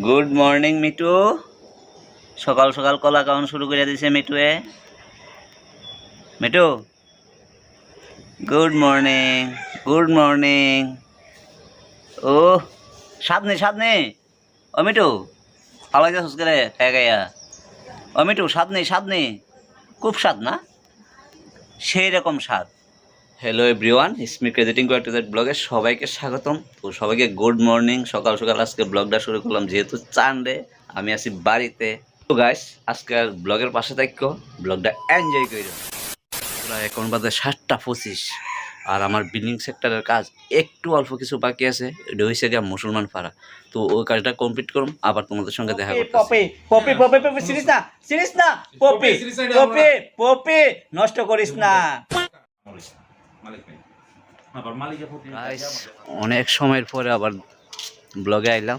Good morning me too সকাল সকাল কলা খাওয়ান শুরু করে দিছে মিটুয়ে Mitu good morning good morning ও সাদনে সাদনে ও মিটু পালাই যাচ্ছিস করে গাইয়া। ও মিটু সাদনে সাদনে খুব স্বাদ না? সেই রকম স্বাদ। হ্যালো এভরিওয়ান ইসমি ক্রেডিটিং টু দ্যাট ব্লগে সবাইকে স্বাগতম। তো সবাইকে গুড মর্নিং সকাল সকাল আজকে ব্লগটা শুরু করলাম যেহেতু চান্ডে আমি আছি বাড়িতে। তো গাইস আজকের ব্লগের পাশে থাকো ব্লগটা এনজয় করি প্রায় এখন বাজে সাতটা পঁচিশ আর আমার বিল্ডিং সেক্টরের কাজ একটু অল্প কিছু বাকি আছে এটা হয়েছে গিয়ে মুসলমান পাড়া। তো ওই কাজটা কমপ্লিট করুন আবার তোমাদের সঙ্গে দেখা করতে Poppy Poppy Poppy Poppy series না? সিরিস না? পপি সিরিজ না, এটা পপি পপি নষ্ট করিস না। অনেক সময়ের পরে আবার ব্লগে আইলাম।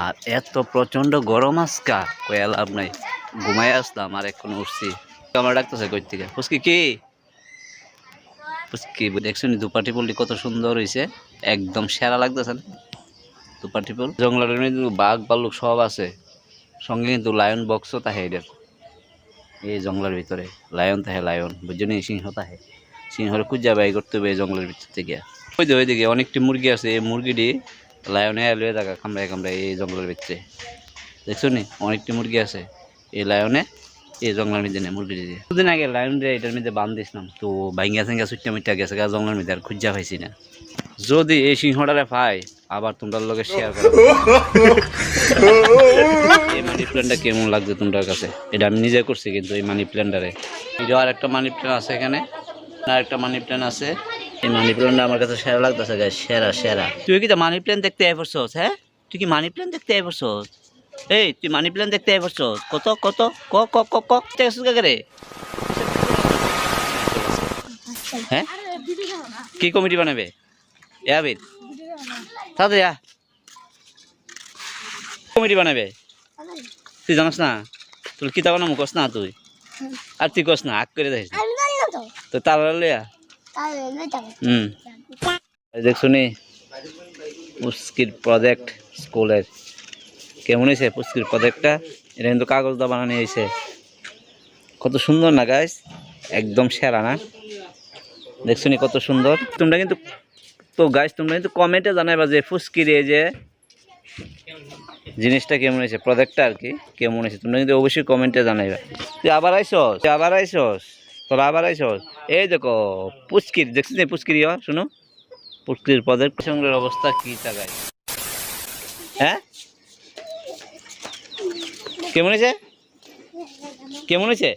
আর এত প্রচণ্ড গরম আজকা কয়া লাভ নাই। ঘুমাই আসলাম আর এখন উঠছি। আমার ডাকতেছে কই থেকে? ফুসকি কি? ফুসকি দেখছ নি দুপাটি পল্লি কত সুন্দর হয়েছে একদম সেরা লাগতেছে না? দুপাটি পল জঙ্গলের মধ্যে বাঘ ভাল্লুক সব আছে। সঙ্গে কিন্তু লায়ন বক্সও তাহে এই জঙ্গলের ভিতরে লায়ন তাহে লায়ন বুঝলি সিংহ তাহে। সিংহরে খুঁজা বাই করতে হবে জঙ্গলের ভিতর থেকে। ওই যে ওইদিকে অনেকটি মুরগি আছে, এই মুরগিটি লায়নে লয়ে থাকা, কামড়ায় কামড়ায় এই জঙ্গলের ভিতরে। দেখছ নি? অনেকটি মুরগি আছে, এই লায়নে, এই জঙ্গলের মধ্যে নেই মুরগি দিয়ে। দুদিন আগে লায়ন রে এটার মধ্যে বান্ধ দিছিলাম তো ভাঙ্গা সাঙ্গা চুট্টা মিট্টা গেছে জঙ্গলের মধ্যে, আর খুঁজা পাইছি না। যদি এই সিংহটারে পাই, আবার তোমরা লগে শেয়ার করো। এই মানি প্ল্যানটা কেমন লাগছে তোমার কাছে? এটা আমি নিজে করছি কিন্তু এই মানি প্ল্যানটারে আর একটা মানি প্ল্যান আছে এখানে। আর একটা মানি প্ল্যান আছে। এই মানি প্ল্যানটা আমার কাছে সেরা লাগতেছে গাছ সেরা সেরা। তুই কি মানি প্ল্যান দেখতে আই পড়ছস হ্যাঁ? তুই কি মানি প্ল্যান দেখতে আই পড়ছস এই, তুই মানি প্ল্যান দেখতে আই পড়ছস কত কত? ক ক ক ক দেখছিস হ্যাঁ? কি কমিটি বানাবে? এ আবিদ তাতে যা। কমিটি বানাবে। তুই জানাস না? তোর কিতা বানাবো কস না তুই। আর তুই কস না, আগ করে দেখিস তো তারা তাহলে হুম। দেখছ নি পুস্কির প্রজেক্ট স্কুলের কেমন হয়েছে পুস্কির প্রজেক্টটা এটা কিন্তু কাগজ দা বানানো হয়েছে। কত সুন্দর না গাইস একদম সেরা না? দেখছ নি কত সুন্দর। তোমরা কিন্তু তো গাইস তোমরা কিন্তু কমেন্টে জানাইবা যে ফুসকির এই যে জিনিসটা কেমন হয়েছে প্রজেক্টটা আর কি কেমন হয়েছে। তোমরা কিন্তু অবশ্যই কমেন্টে জানাইবা। তুই আবার আইসস? তুই আবার আইসস? তোরা আবার আইসস? এই দেখো পুচকির দেখছিস না পুচকির শুনো। পুচকির পদের সংগ্রহের অবস্থা কি তাকায় হ্যাঁ? কেমন হয়েছে? কেমন হয়েছে?